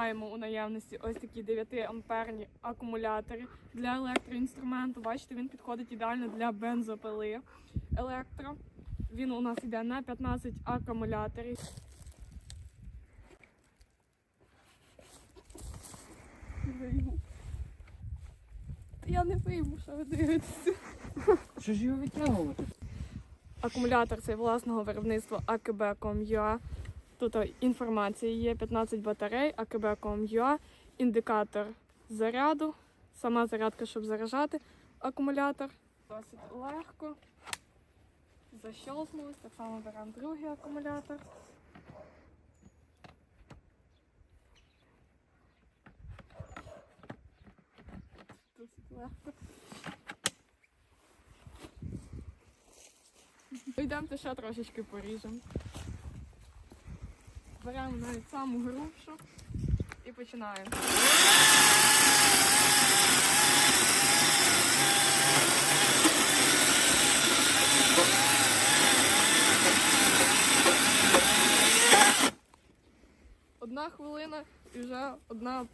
маємо у наявності ось такі 9 амперні акумулятори для електроінструменту. Бачите, він підходить ідеально для бензопили електро. Він у нас йде на 15 акумуляторів. Я не вийму, що ви дивитеся. Що ж його витягувати? Акумулятор цей власного виробництва AKB.com.ua. Тут інформація є 15 батарей, AKB.com.ua, індикатор заряду, сама зарядка, щоб заряджати акумулятор. Досить легко. Защелкнулось, так само беремо другий акумулятор. Досить легко. Йдемте ще трошечки поріжемо. Беремо навіть саму грубшу і починаємо. Одна хвилина і вже одна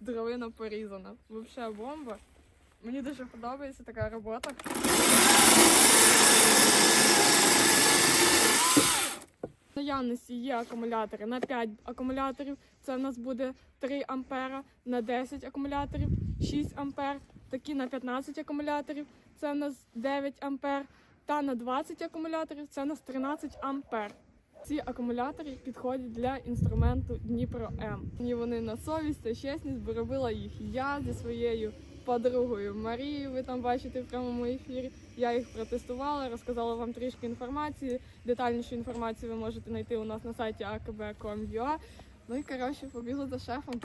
дровина порізана. Взагалі бомба. Мені дуже подобається така робота. В наявності є акумулятори на 5 акумуляторів. Це в нас буде 3 ампера, на 10 акумуляторів 6 ампер. Такі на 15 акумуляторів. Це в нас 9 ампер. Та на 20 акумуляторів це в нас 13 ампер. Ці акумулятори підходять для інструменту Дніпро М. Мені вони на совість та чесність, бо робила їх я зі своєю подругою Марією. Ви там бачите в прямому ефірі. Я їх протестувала, розказала вам трішки інформації. Детальнішу інформацію ви можете знайти у нас на сайті akb.com.ua. Ну і коротше, побігла за шефом.